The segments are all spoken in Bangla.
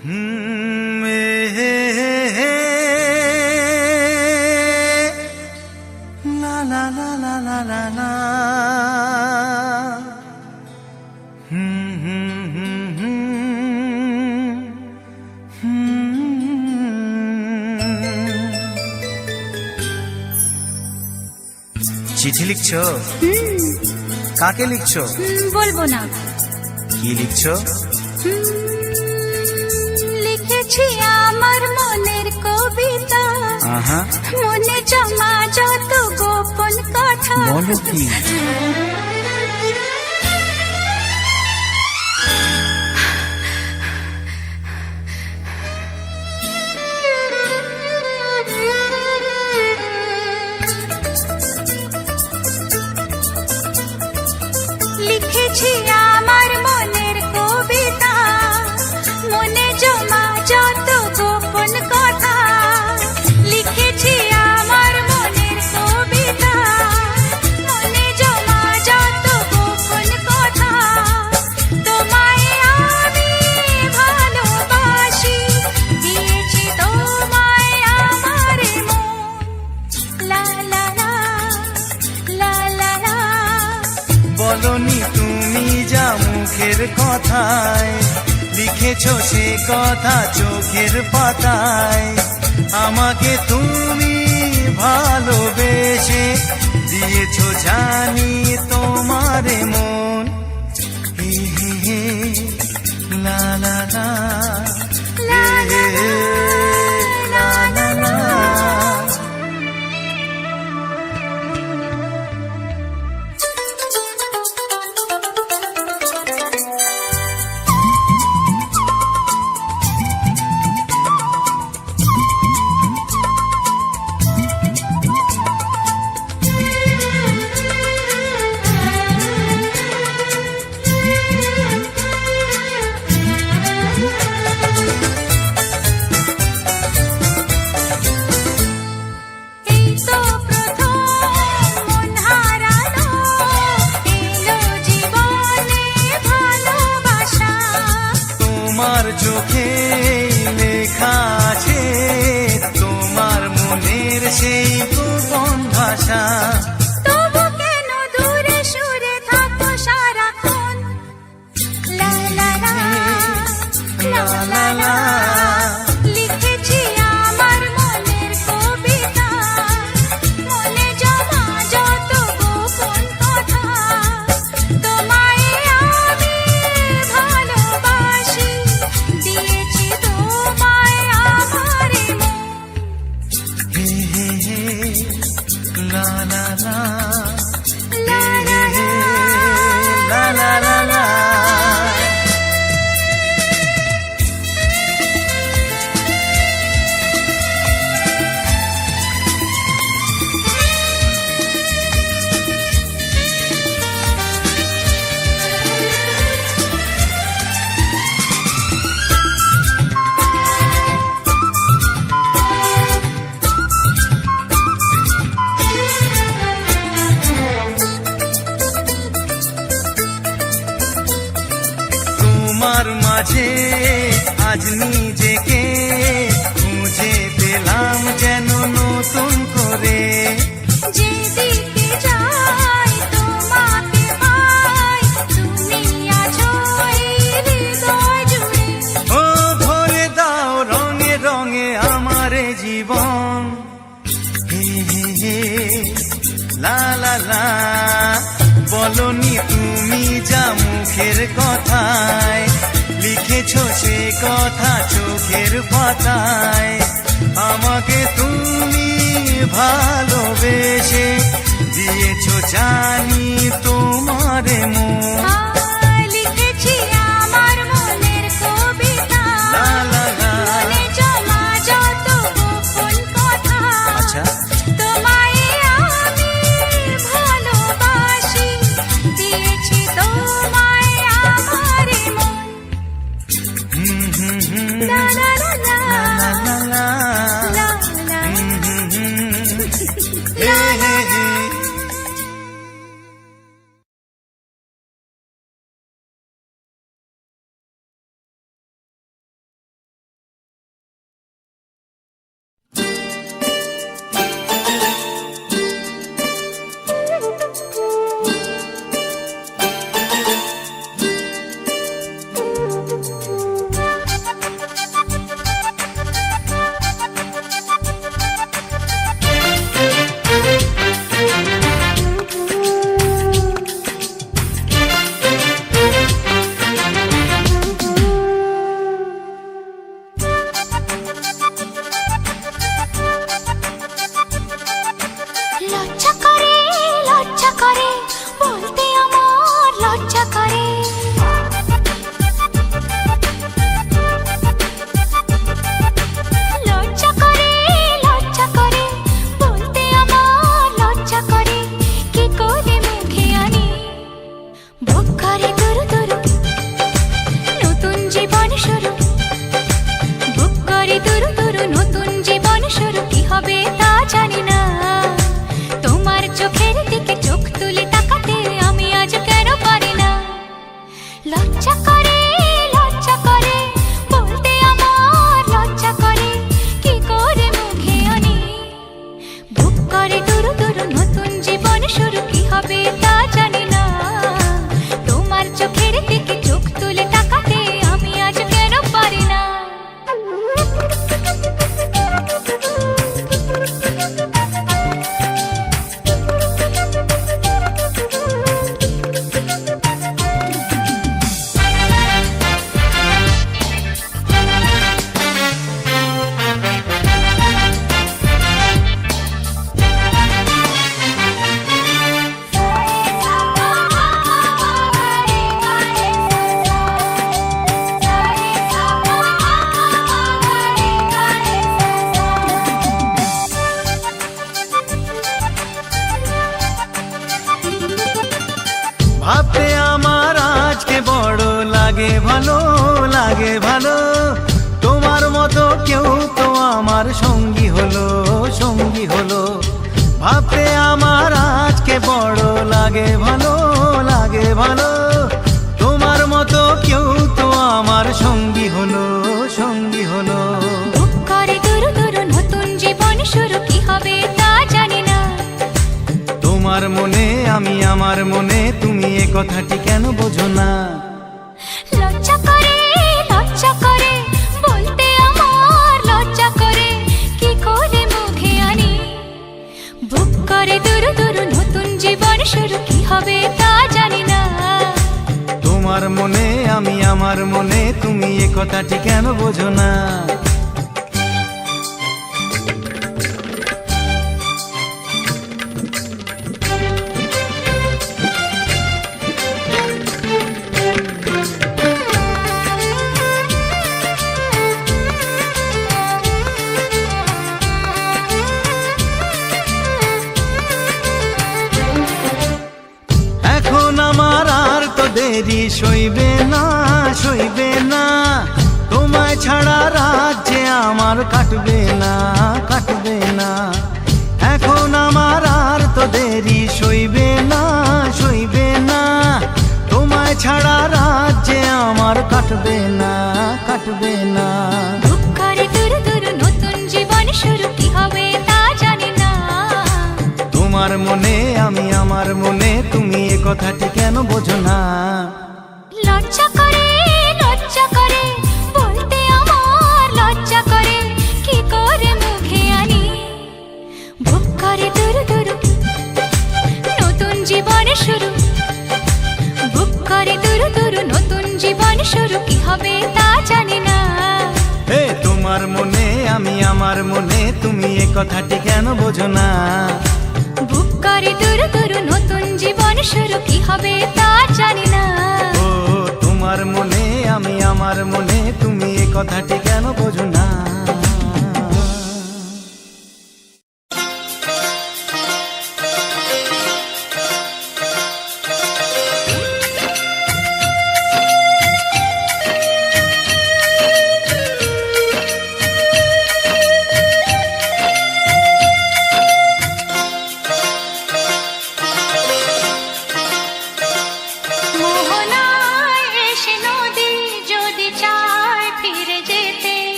চিঠি লিখছ? কাকে লিখছ? বলব না। কি লিখছো? মনে জমা যত গোপন কথা। বলেছ সে কথা চোখের পাতায়। আমাকে তুমি ভালোবেসে দিয়েছ জানি তোমারে মন। আশা। তবু কেন দূরে সুরে থাকো সারাক্ষণ? লা লা লা লা লা। গাছের পাতায় আমাকে তুমি ভালোবেসে দিয়েছ জানি তোমার মন ভালো লাগে ভালো। তোমার মতো কেউ তো আমার সঙ্গী হলো সঙ্গী হলো। ভাবতে আমার আজকে বড় লাগে ভালো লাগে ভালো। তোমার মতো কেউ তো আমার সঙ্গী হলো সঙ্গী হলো। করে দুরু দুরু নতুন জীবন শুরু কি হবে তা জানি না। তোমার মনে আমি আমার মনে তুমি এ কথাটি কেন বোঝো না? করে দূর দূর নতুন জীবন শুরু, কি হবে তা জানি না। তোমার মনে, আমি আমার মনে, তুমি এ কথাটি কেন বোঝো না? কাটবে না কাটবে না। এখন আমার আর তো দেরি সইবে না সইবে না। তোমায় ছাড়া রাজ্যে আমার কাটবে না কাটবে না। তোমার মনে আমি আমার মনে তুমি এ কথাটি কেন বোঝো না? লজ্জা শুরু কি হবে তা জানি না। হে তোমার মনে আমি আমার মনে তুমি এ কথাটি কেন বোঝো না? বুক করে দূর দূর নতুন জীবন শুরু কি হবে তা জানি না। ও তোমার মনে আমি আমার মনে তুমি এ কথাটি কেন বোঝো না?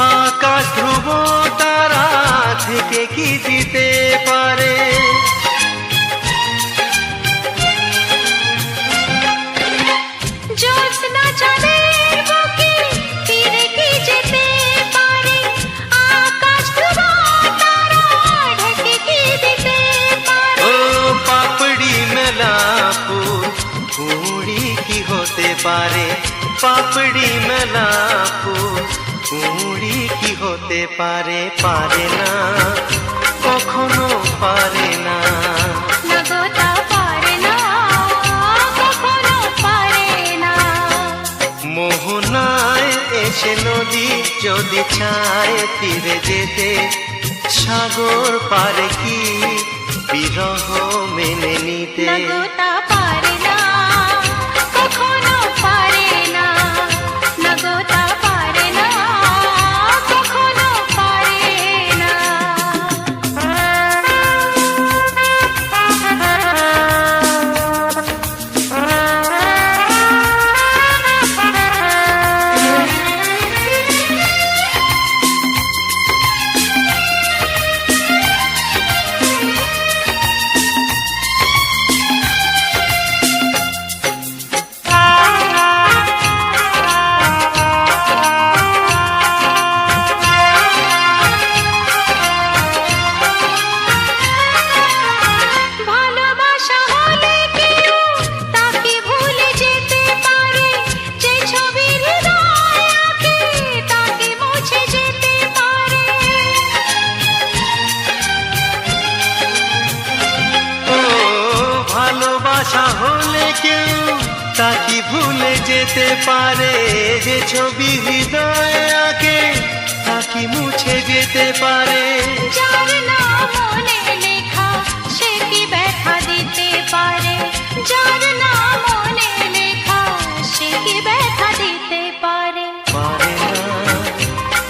আকাশ ধ্রুব তারা থেকে কি দিতে পারে? জ্যোৎস্না যেতে পারে? পাপড়ি মেলা ফুল কুড়ি কি হতে পারে পারে না কখনো পারে না। মোহনায় এসে নদী যদি চায় ফিরে যেতে সাগর পারে কি বিরহ মেনে নিতে? ভুলে যেতে পারে যে ছবি হৃদয় আঁকে তাকে মুছে যেতে পারে। যার নাম মনে লেখা সে কি ব্যথা দিতে পারে? যার নাম মনে লেখা সে কি ব্যথা দিতে পারে? পারে না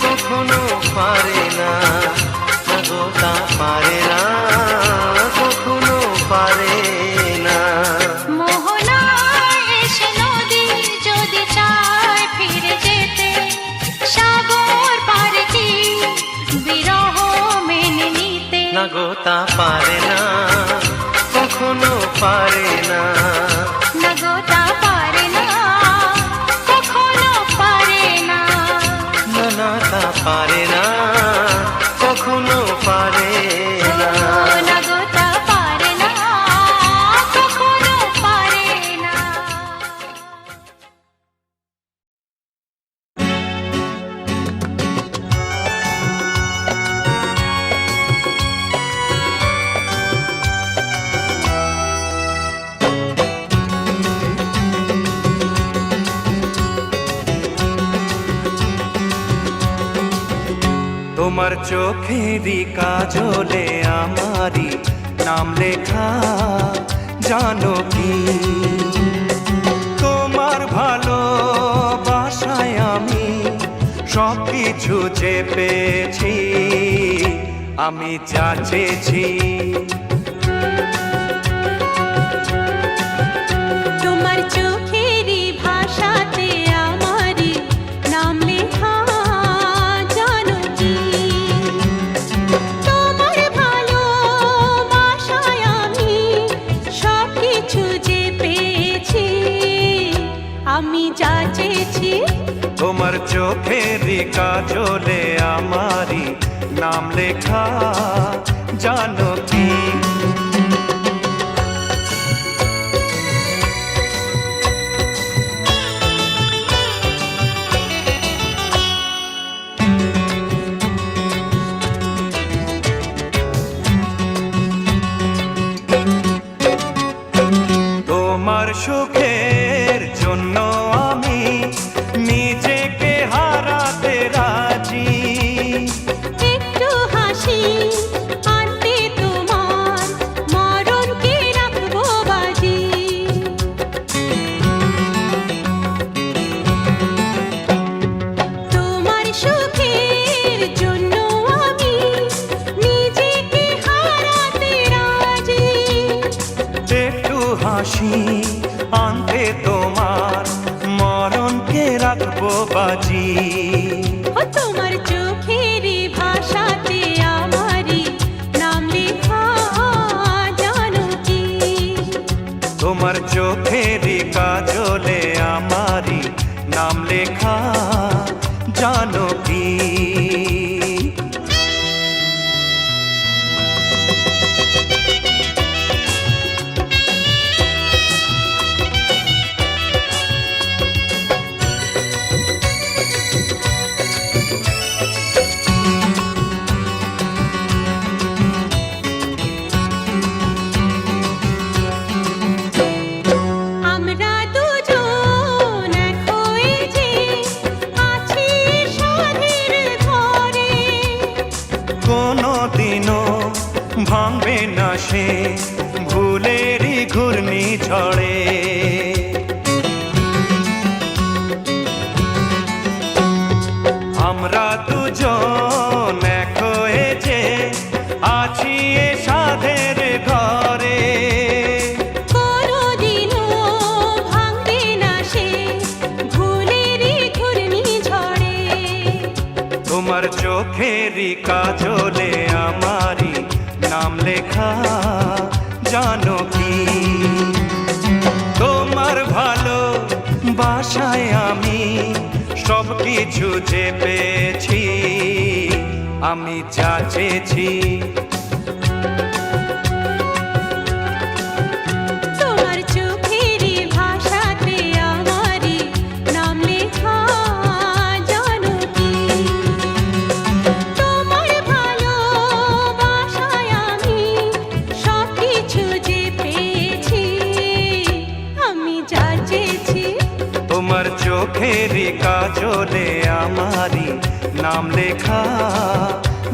কখনো পারে না পারে না। যে পেয়েছি আমি যা চেয়েছি। তোমার চোখেরই চোখেরই কাজলে আমারই নাম লেখা জানো কি? সুখের জন্য চোখেরই কাজলে আমারি নাম লেখা, জানো কি? তোমার ভালো বাসায় আমি সব কিছু যে পেয়েছি, আমি চাচেছি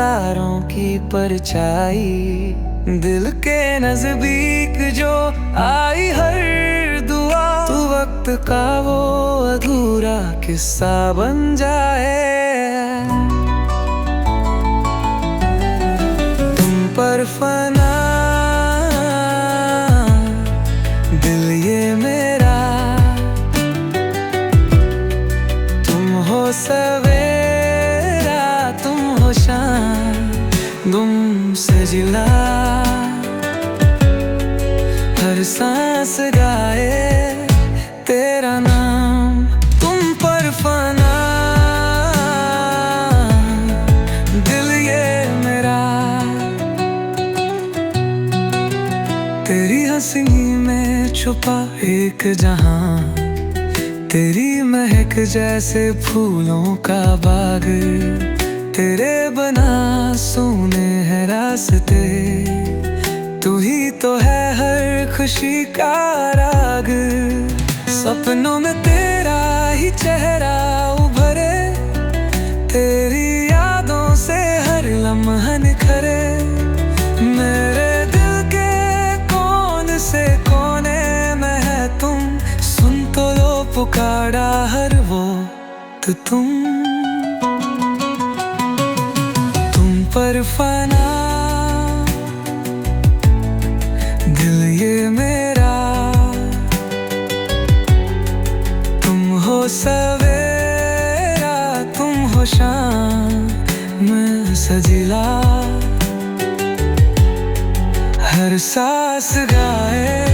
तारों की परछाई, दिल के नज़दीक जो आई हर दुआ, तू वक्त का वो अधूरा किस्सा बन जाए। सजिला हर सांस गाए तेरा नाम तुम पर फना। दिल ये मेरा। तेरी हँसी में छुपा एक जहाँ। तेरी महक जैसे फूलों का बाग। तेरे बना सोने हैं रास्ते। तू ही तो है हर खुशी का राग। सपनों में तेरा ही चेहरा उभरे। तेरी यादों से हर लम्हा निखरे। मेरे दिल के कौन से कोने में है तुम? सुन तो लो पुकारा हर वो तो तुम। फना दिल ये मेरा। तुम हो सवेरा तुम सजिला। हर सांस गाए।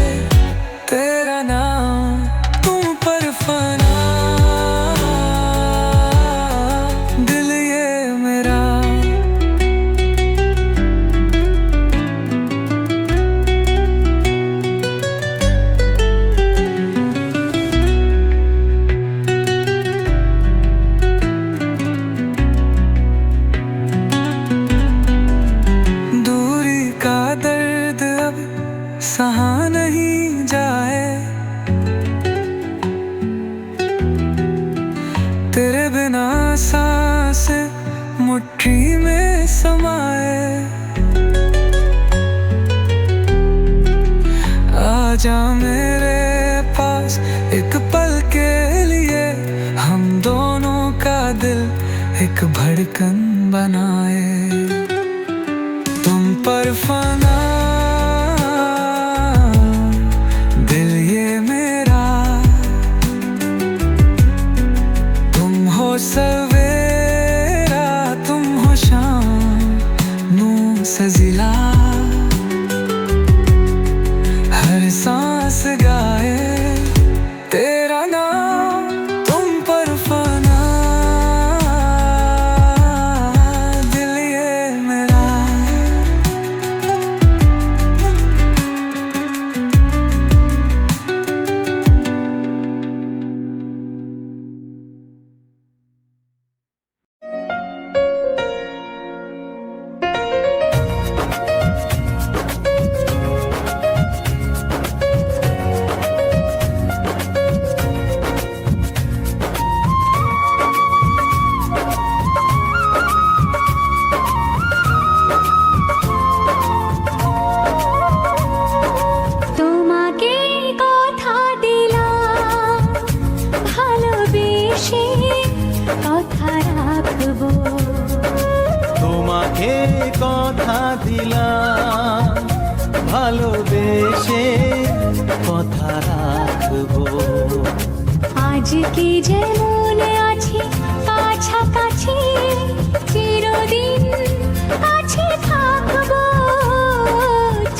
सजिला। हर सांस गाए কথা দিলাম ভালোবেসে কথা রাখব। আজ কি যেমন আছি কাছাকাছি চিরদিন কাছে থাকব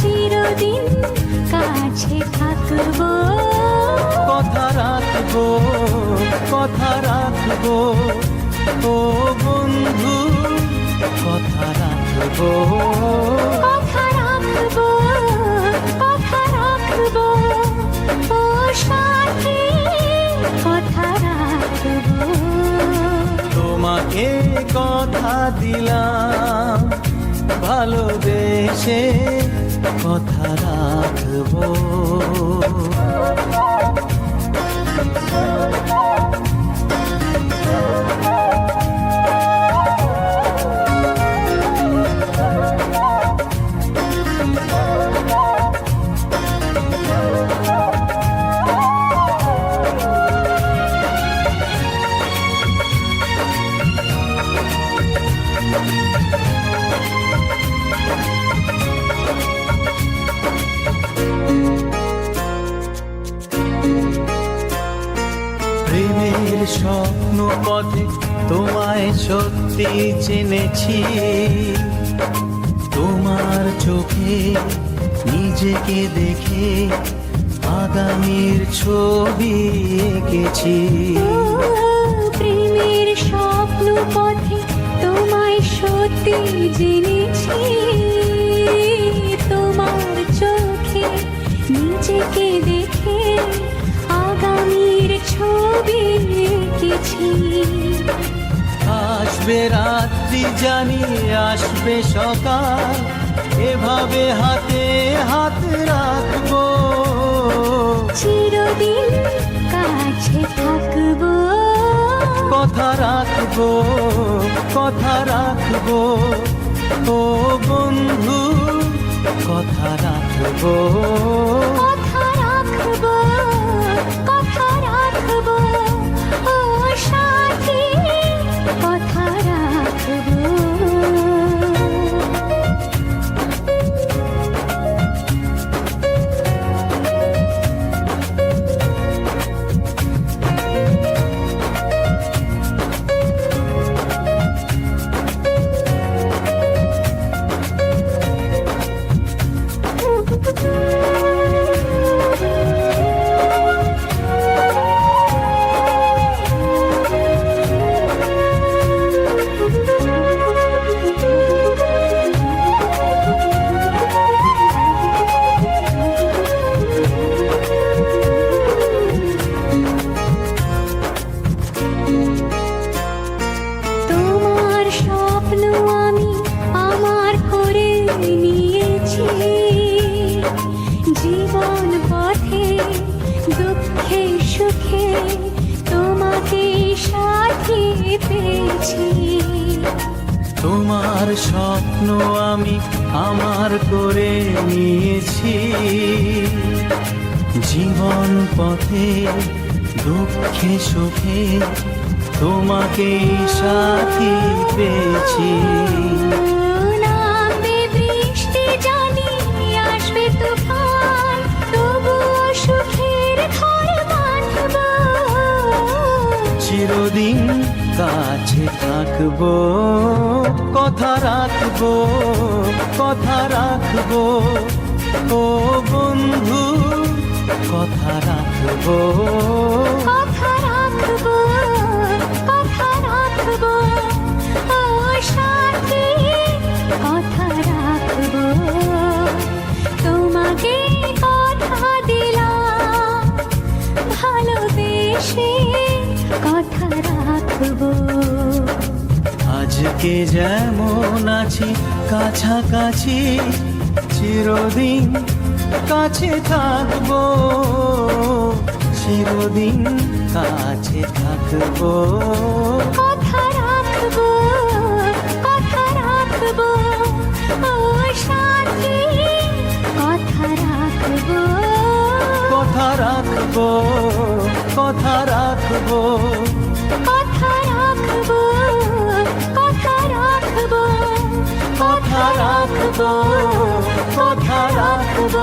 চিরদিন কাছে থাকব। কথা রাখব কথা রাখব। ও বন্ধু কথা রাখব কথা রাখব কথা রাখব ও সাথী কথা রাখব। তোমাকে কথা দিলাম সত্যি চিনেছি তোমার চোখে নিজেকে দেখে আগামীর ছবি এঁকেছি। প্রেমের স্বপ্ন পথে তোমায় সত্যি জেনেছি আসবে রাত্রি জানি আসবে সকাল। এভাবে হাতে হাত রাখব। চিরদিন কাছে থাকব। কথা রাখব কথা রাখব। ও বন্ধু কথা রাখব। তোমার স্বপ্ন আমি আমার করে নিয়েছি। জীবন পথে দুঃখে সুখে তোমাকে সাথী পেয়েছি। চিরদিন কাছে থাকব কথা রাখব কথা রাখব। ও বন্ধু কথা রাখব। আজকে যেমন আছি কাছাকাছি চিরদিন কাছে থাকব। চিরদিন কাছে থাকব। কথা রাখব কথা রাখব ও সাথী কথা রাখব। কথা রাখব কথা রাখব। কথা রাখব কথা রাখব।